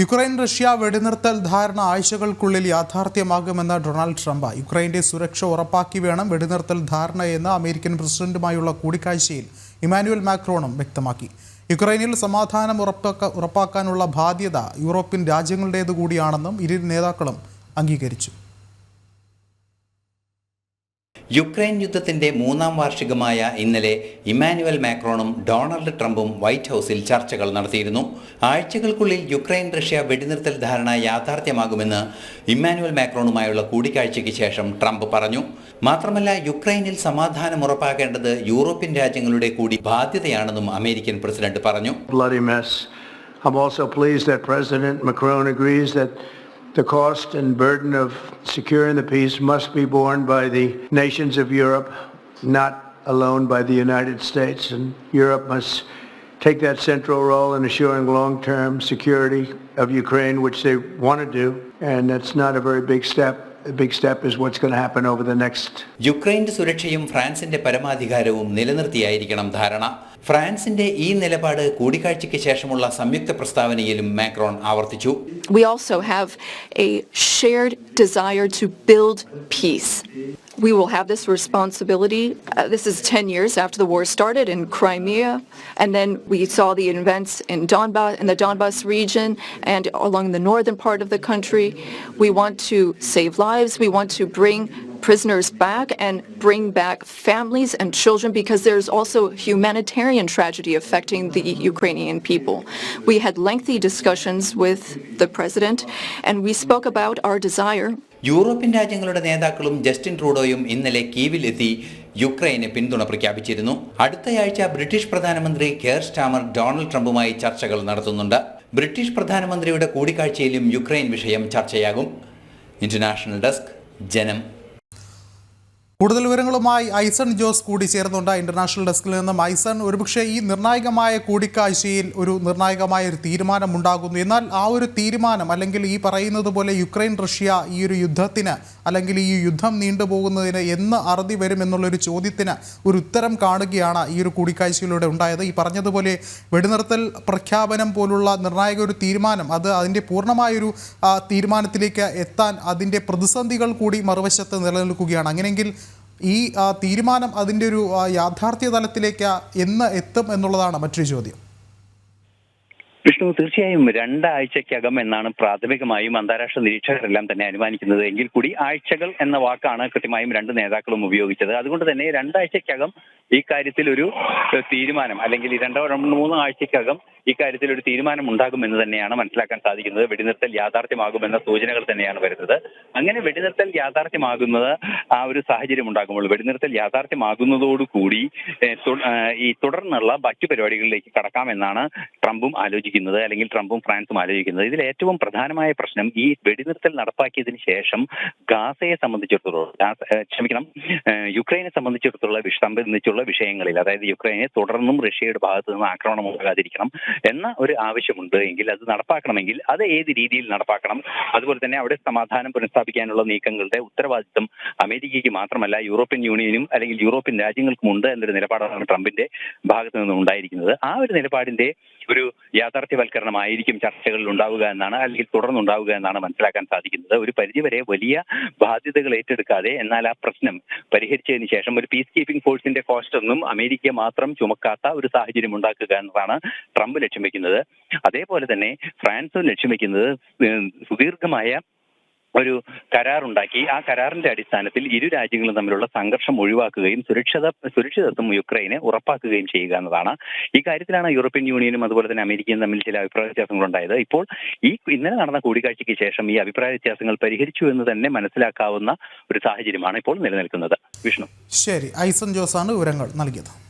Ukraine Russia വെടിനിർത്തൽ ധാരണ ആഴ്ചകൾക്കുള്ളിൽ യാഥാർത്ഥ്യമാകുമെന്ന് Donald Trump യുക്രൈന്റെ സുരക്ഷ ഉറപ്പാക്കി വേണം വെടിനിർത്തൽ ധാരണയെന്ന് അമേരിക്കൻ പ്രസിഡന്റുമായുള്ള കൂടിക്കാഴ്ചയിൽ ഇമാനുവൽ മാക്രോണും വ്യക്തമാക്കി. യുക്രൈനിൽ സമാധാനം ഉറപ്പാക്ക ഉറപ്പാക്കാനുള്ള ബാധ്യത യൂറോപ്യൻ രാജ്യങ്ങളുടേതു കൂടിയാണെന്നും ഇരു നേതാക്കളും അംഗീകരിച്ചു. യുക്രൈൻ യുദ്ധത്തിന്റെ മൂന്നാം വാർഷികമായ ഇന്നലെ ഇമ്മാനുവൽ മാക്രോണും ഡൊണാൾഡ് ട്രംപും വൈറ്റ് ഹൗസിൽ ചർച്ചകൾ നടത്തിയിരുന്നു. ആഴ്ചകൾക്കുള്ളിൽ യുക്രൈൻ റഷ്യ വെടിനിർത്തൽ ധാരണ യാഥാർത്ഥ്യമാകുമെന്ന് ഇമ്മാനുവൽ മാക്രോണുമായുള്ള കൂടിക്കാഴ്ചയ്ക്ക് ശേഷം ട്രംപ് പറഞ്ഞു. മാത്രമല്ല യുക്രൈനിൽ സമാധാനം ഉറപ്പാക്കേണ്ടത് യൂറോപ്യൻ രാജ്യങ്ങളുടെ കൂടി ബാധ്യതയാണെന്നും അമേരിക്കൻ പ്രസിഡന്റ് പറഞ്ഞു. I'm also pleased that President Macron agrees that the cost and burden of securing the peace must be borne by the nations of Europe, not alone by the United States. And Europe must take that central role in assuring long-term security of Ukraine, which they want to do. And that's not a very big step. A big step is what's going to happen over the next യുക്രൈന്റെ സുരക്ഷയും ഫ്രാൻസിന്റെ പരമാധികാരവും നിലനിർത്തിയായിരിക്കണം ധാരണ ഫ്രാൻസിന്റെ ഈ നിലപാട് കൂടിക്കാഴ്ചയ്ക്ക് ശേഷമുള്ള സംയുക്ത പ്രസ്താവനയിലും മാക്രോൺ ആവർത്തിച്ചു We also have a shared desire to build peace. We will have this responsibility. Uh, this is 10 years after the war started in Crimea, and then we saw the events in Donbass, in the Donbas region and along the northern part of the country. We want to save lives. We want to bring prisoners back and bring back families and children because there's also humanitarian tragedy affecting the Ukrainian people. We had lengthy discussions with the president and we spoke about our desire European രാജ്യങ്ങളുടെ നേതാക്കളും Justin ട്രൂഡോയും ഇന്നലെ കീവിൽ എത്തി യുക്രൈന് പിന്തുണ പ്രഖ്യാപിച്ചിരുന്നു. അടുത്തയാഴ്ച British പ്രധാനമന്ത്രി care Starmer Donald ട്രംപുമായി ചർച്ചകൾ നടത്തുന്നുണ്ട്. ബ്രിട്ടീഷ് പ്രധാനമന്ത്രിയുടെ കൂടിക്കാഴ്ചയിലും യുക്രൈൻ വിഷയം ചർച്ചയാകും. ഇന്റർനാഷണൽ ഡെസ്ക് ജനം കൂടുതൽ വിവരങ്ങളുമായി ഐസൺ ജോസ് കൂടി ചേർന്നുണ്ട് ഇന്റർനാഷണൽ ഡെസ്കിൽ നിന്നും. ഐസൺ ഒരുപക്ഷെ ഈ നിർണായകമായ കൂടിക്കാഴ്ചയിൽ ഒരു നിർണായകമായ ഒരു തീരുമാനം ഉണ്ടാകുന്നു എന്നാൽ ആ ഒരു തീരുമാനം അല്ലെങ്കിൽ ഈ പറയുന്നത് പോലെ യുക്രൈൻ റഷ്യ ഈ ഒരു യുദ്ധത്തിന് അല്ലെങ്കിൽ ഈ യുദ്ധം നീണ്ടുപോകുന്നതിന് എന്ന് അറുതി വരും എന്നുള്ളൊരു ചോദ്യത്തിന് ഒരു ഉത്തരം കാണുകയാണ് ഈ ഒരു കൂടിക്കാഴ്ചയിലൂടെ ഉണ്ടായത്. ഈ പറഞ്ഞതുപോലെ വെടിനിർത്തൽ പ്രഖ്യാപനം പോലുള്ള നിർണായക ഒരു തീരുമാനം അത് അതിന്റെ പൂർണമായൊരു തീരുമാനത്തിലേക്ക് എത്താൻ അതിന്റെ പ്രതിസന്ധികൾ കൂടി മറുവശത്ത് നിലനിൽക്കുകയാണ്. അങ്ങനെയെങ്കിൽ ഈ തീരുമാനം അതിന്റെ ഒരു യാഥാർത്ഥ്യ തലത്തിലേക്ക് എന്ന് എത്തും എന്നുള്ളതാണ് മറ്റൊരു ചോദ്യം. വിഷ്ണു തീർച്ചയായും രണ്ടാഴ്ചയ്ക്കകം എന്നാണ് പ്രാഥമികമായും അന്താരാഷ്ട്ര നിരീക്ഷകരെല്ലാം തന്നെ അനുമാനിക്കുന്നത്. എങ്കിൽ കൂടി ആഴ്ചകൾ എന്ന വാക്കാണ് കൃത്യമായും രണ്ട് നേതാക്കളും ഉപയോഗിച്ചത്. അതുകൊണ്ട് തന്നെ രണ്ടാഴ്ചയ്ക്കകം ഈ കാര്യത്തിൽ ഒരു തീരുമാനം അല്ലെങ്കിൽ രണ്ടോ രണ്ട് മൂന്നോ ആഴ്ചക്കകം ഈ കാര്യത്തിൽ ഒരു തീരുമാനം ഉണ്ടാകുമെന്ന് തന്നെയാണ് മനസ്സിലാക്കാൻ സാധിക്കുന്നത്. വെടിനിർത്തൽ യാഥാർത്ഥ്യമാകുമെന്ന സൂചനകൾ തന്നെയാണ് വരുന്നത്. അങ്ങനെ വെടിനിർത്തൽ യാഥാർത്ഥ്യമാകുന്നത് ആ ഒരു സാഹചര്യം ഉണ്ടാകുമ്പോൾ വെടിനിർത്തൽ യാഥാർത്ഥ്യമാകുന്നതോടുകൂടി ഈ തുടർന്നുള്ള മറ്റു പരിപാടികളിലേക്ക് കടക്കാമെന്നാണ് ട്രംപും ആലോചിക്കുന്നത് അല്ലെങ്കിൽ ട്രംപും ഫ്രാൻസും ആലോചിക്കുന്നത്. ഇതിൽ ഏറ്റവും പ്രധാനമായ പ്രശ്നം ഈ വെടിനിർത്തൽ നടപ്പാക്കിയതിന് ശേഷം ഗാസയെ സംബന്ധിച്ചിടത്തോളം ക്ഷമിക്കണം യുക്രൈനെ സംബന്ധിച്ചിടത്തോളം സംബന്ധിച്ചുള്ള വിഷയങ്ങളിൽ അതായത് യുക്രൈനെ തുടർന്നും റഷ്യയുടെ ഭാഗത്ത് നിന്ന് ആക്രമണം ഉണ്ടാകാതിരിക്കണം എന്ന ഒരു ആവശ്യമുണ്ട് എങ്കിൽ അത് നടപ്പാക്കണമെങ്കിൽ അത് ഏത് രീതിയിൽ നടപ്പാക്കണം? അതുപോലെ തന്നെ അവിടെ സമാധാനം പുനഃസ്ഥാപിക്കാനുള്ള നീക്കങ്ങളുടെ ഉത്തരവാദിത്വം അമേരിക്കയ്ക്ക് മാത്രമല്ല യൂറോപ്യൻ യൂണിയനും അല്ലെങ്കിൽ യൂറോപ്യൻ രാജ്യങ്ങൾക്കും ഉണ്ട് എന്നൊരു നിലപാടാണ് ട്രംപിന്റെ ഭാഗത്തു നിന്നും ഉണ്ടായിരിക്കുന്നത്. ആ ഒരു നിലപാടിന്റെ ഒരു യാഥാർത്ഥ്യവൽക്കരണമായിരിക്കും ചർച്ചകളിൽ ഉണ്ടാവുക എന്നാണ് അല്ലെങ്കിൽ തുടർന്നുണ്ടാവുക എന്നാണ് മനസ്സിലാക്കാൻ സാധിക്കുന്നത്. ഒരു പരിധിവരെ വലിയ ബാധ്യതകൾ ഏറ്റെടുക്കാതെ എന്നാൽ ആ പ്രശ്നം പരിഹരിച്ചതിന് ശേഷം ഒരു പീസ് കീപ്പിംഗ് ഫോഴ്സിന്റെ കോസ്റ്റ് ഒന്നും അമേരിക്ക മാത്രം ചുമക്കാത്ത ഒരു സാഹചര്യം ഉണ്ടാക്കുക എന്നതാണ് ട്രംപ് ലക്ഷ്യം വെക്കുന്നത്. അതേപോലെ തന്നെ ഫ്രാൻസും ലക്ഷ്യം വെക്കുന്നത് സുദീർഘമായ ഒരു കരാറുണ്ടാക്കി. ആ കരാറിന്റെ അടിസ്ഥാനത്തിൽ ഇരു രാജ്യങ്ങളും തമ്മിലുള്ള സംഘർഷം ഒഴിവാക്കുകയും സുരക്ഷിത സുരക്ഷിതത്വം യുക്രൈനെ ഉറപ്പാക്കുകയും ചെയ്യുക എന്നതാണ്. ഈ കാര്യത്തിലാണ് യൂറോപ്യൻ യൂണിയനും അതുപോലെ തന്നെ അമേരിക്കയും തമ്മിൽ ചില അഭിപ്രായ വ്യത്യാസങ്ങൾ ഉണ്ടായത് ഇപ്പോൾ ഈ ഇന്നലെ നടന്ന കൂടിക്കാഴ്ചയ്ക്ക് ശേഷം ഈ അഭിപ്രായ വ്യത്യാസങ്ങൾ പരിഹരിച്ചു എന്ന് തന്നെ മനസ്സിലാക്കാവുന്ന ഒരു സാഹചര്യമാണ് ഇപ്പോൾ നിലനിൽക്കുന്നത്. വിഷ്ണു. ശരി. ഐസൺ ജോസാണ് വിവരങ്ങൾ നൽകിയത്.